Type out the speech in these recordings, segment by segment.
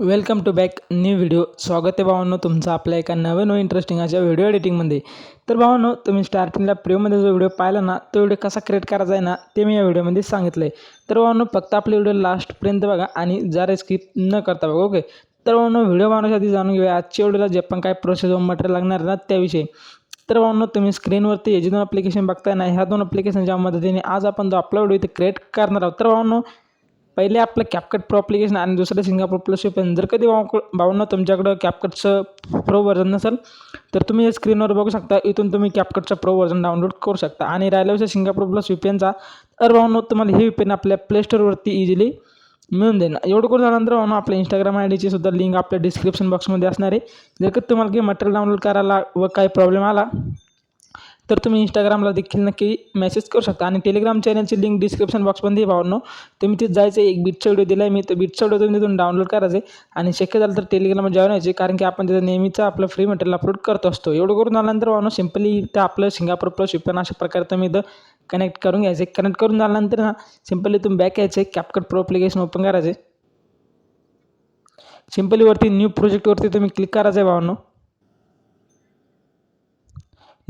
Welcome to back new video. स्वागत आहे भावांनो तुमचं आपल्या एका नवीन व इंटरेस्टिंग अशा व्हिडिओ एडिटिंगमध्ये तर भावांनो तुम्ही स्टार्टिंगला प्रिओमध्ये जो व्हिडिओ पाहिला ना तो व्हिडिओ कसा क्रिएट करायचा आहे ना ते मी या व्हिडिओमध्ये सांगितलं आहे तर भावांनो फक्त आपले व्हिडिओ लास्टपर्यंत बघा आणि जरा स्किप न करता बघा ओके तर भावांनो व्हिडिओ बनवण्यासाठी आधी जाणून घेऊया आजच्या व्हिडिओला जे पण काय प्रोसेस मटेरियल लागणार ना त्याविषयी. तर भावांनो तुम्ही स्क्रीनवरती हे जे दोन ॲप्लिकेशन बघताय ना ह्या दोन ॲप्लिकेशनच्या मदतीने आज आपण जो आपला व्हिडिओ इथे क्रिएट करणार आहोत. तर भावांनो पहिले आपलं कॅपकट प्रो ॲप्लिकेशन आणि दुसरं सिंगापूर प्लस पण. जर कधी भाऊ भाऊंना तुमच्याकडं कॅपकटचं प्रो व्हर्जन नसेल तर तुम्ही या स्क्रीनवर बघू शकता. इथून तुम्ही कॅपकटचं प्रो व्हर्जन डाउनलोड करू शकता. आणि राहिला विषय सिंगापूर प्लस व्हीपीएनचा तर भाऊंनो तुम्हाला हे पेन आपल्या प्ले स्टोअरवरती इझिली मिळून देईन एवढं करून झाल्यानंतर भाऊनो आपल्या इंस्टाग्राम आय डीची सुद्धा लिंक आपल्या डिस्क्रिप्शन बॉक्समध्ये असणार आहे. जर का तुम्हाला काही मटेरियल डाउनलोड करायला व काही प्रॉब्लेम आला तर तुम्ही इंस्टाग्रामला देखील नक्की मेसेज करू शकता. आणि टेलिग्राम चॅनलची लिंक डिस्क्रिप्शन बॉक्समध्ये भावनो. तुम्ही तिथे जायचं एक बीटचा व्हिडिओ दिला आहे मी. तो बीटचा व्हिडिओ तुम्ही तिथून डाउनलोड करायचे आणि शक्य झालं तर टेलिग्रामला जॉईन व्हायचे कारण की आपण तिथं नेहमीचं आपलं फ्री मटेरियल अपलोड करत असतो. एवढं करून झाल्यानंतर भावनो सिम्पली तर आपलं सिंगापूर प्लस शिपन अशा प्रकारे तुम्ही इथं कनेक्ट करून घ्यायचे कनेक्ट करून झाल्यानंतर ना सिम्पली तुम्ही बॅक यायचे कॅपकट प्रो अप्लिकेशन ओपन करायचे सिम्पली वरती न्यू प्रोजेक्टवरती तुम्ही क्लिक करायचं आहे भावनो.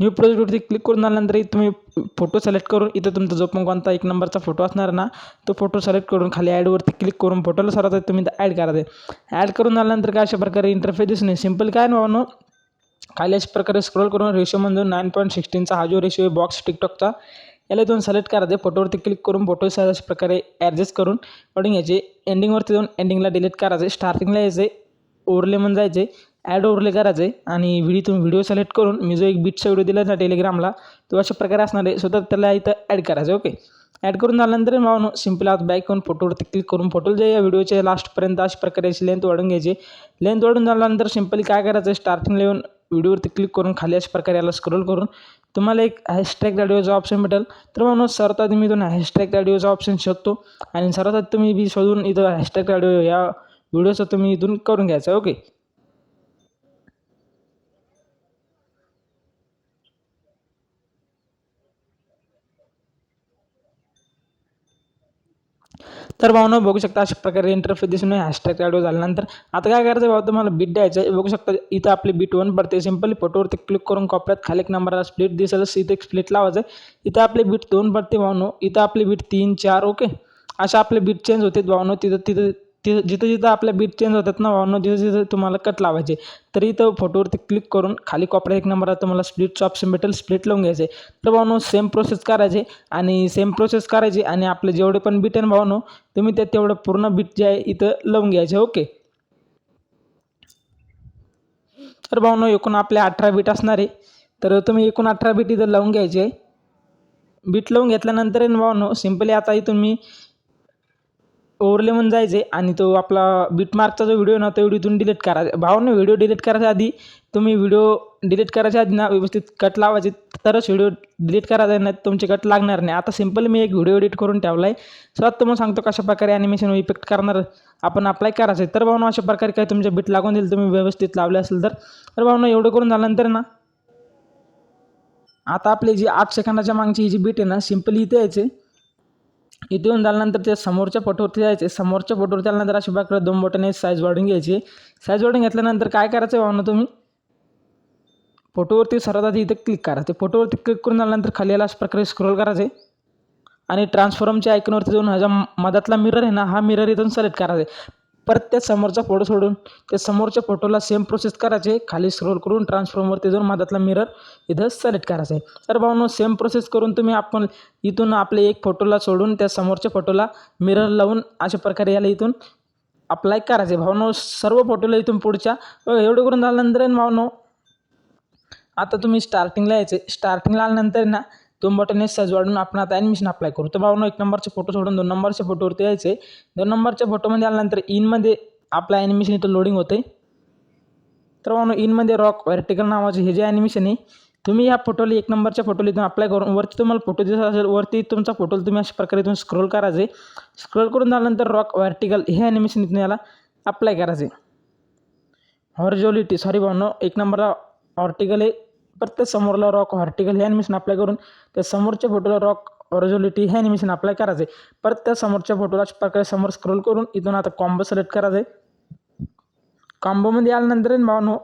न्यू प्रोजेक्टवरती क्लिक करून आल्यानंतर तुम्ही फोटो सिलेक्ट करून इथं तुमचा जो पण कोणता एक नंबरचा फोटो असणार ना तो फोटो सिलेक्ट करून खाली ॲडवरती क्लिक करून फोटोला सर्वात तुम्ही ॲड करायचं ॲड करून आल्यानंतर काय अशा प्रकारे इंटरफेस दिसून सिंपल काय ना खाली अशा प्रकारे स्क्रोल करून रेशो रेशोमधून नाईन पॉईंट सिक्स्टीनचा हा जो रेशो आहे बॉक्स टिकटॉकचा याला इथून सिलेक्ट करायचे फोटोवरती क्लिक करून फोटो साईज अशा प्रकारे ॲडजस्ट करून काढून घ्यायचे एंडिंगवरती जाऊन एंडिंगला डिलीट करायचे स्टार्टिंगला यायचे ओरले म्हणून जायचे. ॲड ओरले आहे. आणि व्हिडिओ तुम्ही व्हिडिओ सिलेक्ट करून मी जो एक बीटचा व्हिडिओ दिला ना टेलिग्रामला तो अशा प्रकारे असणार आहे. स्वतः त्याला इथं ॲड करायचं ओके ॲड करून झाल्यानंतर भावनो सिंपल आत बॅक करून फोटोवरती क्लिक करून फोटो जे या व्हिडिओच्या लास्टपर्यंत अशा प्रकारे अशी लेंथ वाढून घ्यायची. लेंथ वाढून झाल्यानंतर सिम्पली काय करायचं स्टार्टिंगला येऊन व्हिडिओवरती क्लिक करून खाली अशा प्रकारे याला स्क्रोल करून तुम्हाला एक हॅशटॅग ऑडिओचा ऑप्शन भेटेल. तर म्हणून सर्वात आधी मी इथून हॅशटॅग ऑडिओचा ऑप्शन शोधतो. आणि सर्वात आधी तुम्ही बी शोधून इथं हॅशटॅग ऑडिओ या व्हिडिओचं तुम्ही इथून करून घ्यायचा ओके तर भावना बघू शकता अशा प्रकारे इंटरफेस दिसून हॅशटॅग ऑडिओ झाल्यानंतर आता काय करायचं भाऊ? तुम्हाला बीट द्यायचं आहे. बघू शकता इथं आपली बीट वन पडते. सिम्पली फोटोवरती क्लिक करून कॉपऱ्यात खाली एक नंबरला स्प्लिट दिसेल. इथं एक स्प्लिट लावायचं आहे. इथं आपली बीट दोन पडते भावनो इथं आपली बीट तीन चार ओके अशा आपले बीट चेंज होते भावनो तिथं तिथं तिथं जिथं जिथं आपल्या बीट चेंज होतात ना भावनो जिथं जिथं तुम्हाला कट लावायचे तर इथं फोटोवरती क्लिक करून खाली कॉपऱ्या एक नंबरला तुम्हाला स्प्लिटचं ऑप्शन भेटेल स्प्लिट लावून घ्यायचे. तर भावनो सेम प्रोसेस करायचे आणि सेम प्रोसेस करायची आणि आपले जेवढे पण बीट आहे ना तुम्ही ते तेवढं पूर्ण बीट जे आहे इथं लावून घ्यायचे ओके तर भावनो एकूण आपले अठरा बीट असणार आहे. तर तुम्ही एकूण अठरा बीट इथं लावून घ्यायचे. बीट लावून घेतल्यानंतर आहे ना भावनो सिम्पली आता तुम्ही ओवरले ओव्हरले म्हणून जायचे आणि तो आपला बीटमार्कचा जो व्हिडिओ ना तो व्हिडिओतून डिलीट करायचा भावनं व्हिडिओ डिलीट करायच्या आधी तुम्ही व्हिडिओ डिलीट करायच्या आधी ना व्यवस्थित कट लावायचे तरच व्हिडिओ डिलीट करायचा नाही तुमचे कट लागणार नाही. आता सिंपल मी एक व्हिडिओ एडिट करून ठेवला आहे स्वतः तुम्हाला सांगतो कशा प्रकारे ॲनिमेशन इफेक्ट करणार आपण अप्लाय करायचं आहे तर भावना अशा प्रकारे काय तुमच्या बीट लागून दिलं तुम्ही व्यवस्थित लावले असेल तर. तर भावना एवढं करून झाल्यानंतर ना आता आपली जी आठ सेकंदाच्या मागची ही जी बीट आहे ना सिम्पली इथे यायचे इथे येऊन झाल्यानंतर त्या समोरच्या फोटोवरती जायचे. समोरच्या फोटोवरती आल्यानंतर अशी बाकडे दोन बोटाने साईज वाढून घ्यायची. साईज वाढून घेतल्यानंतर काय करायचं आहे भावना तुम्ही? फोटोवरती सर्वात आधी इथे क्लिक करा. ते फोटोवरती क्लिक करून झाल्यानंतर खाली याला अशा प्रकारे स्क्रोल करायचे. आणि ट्रान्सफॉर्मच्या आयकनवरती जाऊन ह्याच्या मधातला मिरर आहे ना हा मिरर इथून सिलेक्ट करायचा. परत त्या समोरचा फोटो सोडून त्या समोरच्या फोटोला सेम प्रोसेस करायचे. खाली स्क्रोल करून ट्रान्सफॉर्मवरती जाऊन मधातला मिरर इथं सिलेक्ट करायचं आहे तर भाऊनो सेम प्रोसेस करून तुम्ही आपण इथून आपले एक फोटोला सोडून त्या समोरच्या फोटोला मिरर लावून अशा प्रकारे याला इथून अप्लाय करायचे भावनो सर्व फोटोला इथून पुढच्या एवढं करून झाल्यानंतर भावनो आता तुम्ही स्टार्टिंगला यायचे स्टार्टिंगला आल्यानंतर ना दोन बटन साईज वाढून आपण आता ॲडमिशन अप्लाय करू. तर भावनो एक नंबरचे फोटो सोडून दोन नंबरच्या फोटोवरती यायचे. दोन नंबरच्या फोटोमध्ये आल्यानंतर इनमध्ये आपलं ॲनिमेशन इथं लोडिंग होते तर भावनो इनमध्ये रॉक व्हर्टिकल नावाचे हे जे ॲनिमेशन आहे तुम्ही या फोटोला एक नंबरच्या फोटोला इथून अप्लाय करून वरती तुम्हाला फोटो दिसत असेल वरती तुमचा फोटो तुम्ही अशा प्रकारे इथून स्क्रोल करायचे. स्क्रोल करून झाल्यानंतर रॉक व्हर्टिकल हे ॲनिमेशन इथून याला अप्लाय करायचे. हॉर्जोलिटी सॉरी भावनो एक नंबरला ऑर्टिकल आहे. प्रत्येक समोरला रॉक हॉर्टिकल हे ॲनिमेशन अप्लाय करून त्या समोरच्या फोटोला रॉक हॉर्जोलिटी हे ॲनिमेशन अप्लाय करायचं आहे परत त्या समोरच्या फोटोला अशा प्रकारे समोर स्क्रोल करून इथून आता कॉम्बो सिलेक्ट करायचं आहे कॉम्बोमध्ये आल्यानंतर भावनो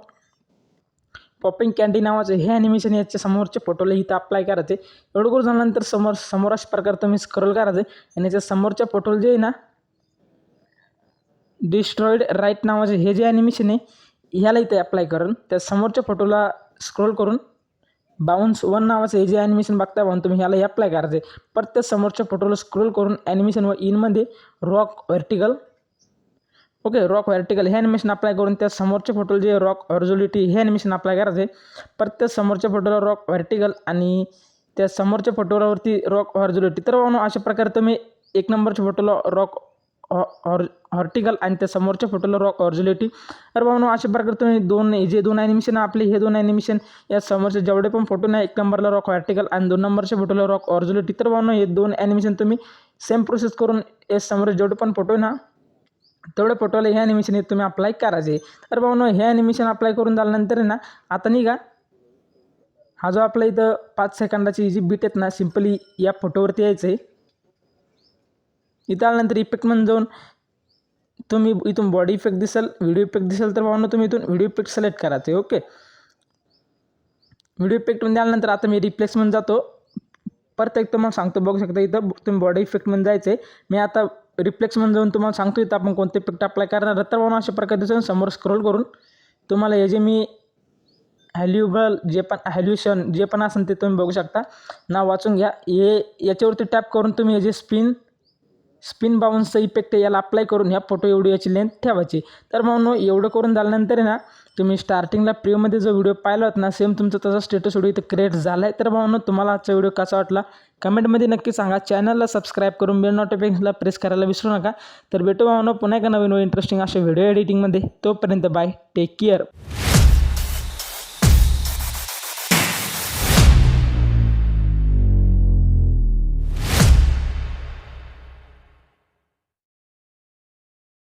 पॉपिंग कॅन्डी नावाचं हे ॲनिमेशन याच्या समोरच्या फोटोला इथं अप्लाय करायचे एवढं करून झाल्यानंतर समोर समोर अशा प्रकारे तुम्ही स्क्रोल करायचे आणि याच्या समोरच्या फोटोला जे आहे ना डिस्ट्रॉईड राईट नावाचे हे जे ॲनिमेशन आहे ह्याला इथे अप्लाय करून त्या समोरच्या फोटोला स्क्रोल करून बाउन्स वन नावाचं हे जे ॲनिमेशन बघता म्हणून तुम्ही ह्याला अप्लाय करायचे प्रत्येक समोरच्या फोटोला स्क्रोल करून ॲनिमेशन व इनमध्ये rock vertical okay rock vertical हे ॲनिमेशन अप्लाय करून त्या समोरच्या फोटोला जे रॉक हॉर्जोलिटी हे ॲनिमेशन अप्लाय करायचे प्रत्येक समोरच्या फोटोला रॉक व्हर्टिकल आणि त्या समोरच्या फोटोवरती रॉक हॉर्जोलिटी तर म्हणून अशा प्रकारे तुम्ही एक नंबरच्या फोटोला रॉक हॉर हॉर्टिकल आणि त्या समोरच्या फोटोला रॉक ऑर्जिलिटी. तर भाऊ अशा प्रकारे तुम्ही दोन जे दोन ॲनिमेशन आपले हे दोन ॲनिमेशन या समोरचे जेवढे पण फोटो नाही एक नंबरला रॉक हॉर्टिकल आणि दोन नंबरच्या फोटोला रॉक ऑर्जिलिटी. तर भाऊ हे दोन ॲनिमेशन तुम्ही सेम प्रोसेस करून या समोर जेवढे पण फोटो ना तेवढ्या फोटोला हे ॲनिमेशन हे तुम्ही अप्लाय करायचे तर भाऊ हे ॲनिमेशन अप्लाय करून झाल्यानंतर आहे ना आता निघा. हा जो आपला इथं पाच सेकंदाची ही जी बीट आहेत ना सिम्पली या फोटोवरती यायचं आहे इथं आल्यानंतर इफेक्टमध्ये जाऊन तुम्ही इथून बॉडी इफेक्ट दिसेल व्हिडिओ इफेक्ट दिसेल तर भावना तुम्ही इथून व्हिडिओ इफेक्ट सिलेक्ट करायचे ओके व्हिडिओ इफेक्टमध्ये आल्यानंतर आता मी रिप्लेसमेंट जातो. परत एक तुम्हाला सांगतो बघू शकता इथं तुम्ही बॉडी इफेक्टमध्ये जायचं आहे मी आता रिफ्लेक्समध्ये जाऊन तुम्हाला सांगतो इथं आपण कोणते इफेक्ट अप्लाय करणार तर भावना अशा प्रकारे जाऊन समोर स्क्रोल करून तुम्हाला हे जे मी हॅल्युबल जे पण हॅल्युशन जे पण असेल ते तुम्ही बघू शकता. नाव वाचून घ्या. हे याच्यावरती टॅप करून तुम्ही हे जे स्पिन स्पिन बाउन्सचा इफेक्ट याला अप्लाय करून ह्या फोटो एवढी याची लेंथ ठेवायची. तर म्हणून एवढं करून झाल्यानंतर आहे ना तुम्ही स्टार्टिंगला प्रिओमध्ये जो व्हिडिओ पाहिला होता ना सेम तुमचा तसा स्टेटस व्हिडिओ इथं क्रिएट झाला आहे तर म्हणून तुम्हाला आजचा व्हिडिओ कसा वाटला? कमेंटमध्ये नक्की सांगा. चॅनलला सबस्क्राईब करून बेल नोटिफिकेशनला प्रेस करायला विसरू नका. तर भेटू भावना पुन्हा एका नवीन इंटरेस्टिंग अशा व्हिडिओ एडिटिंगमध्ये तोपर्यंत बाय टेक केअर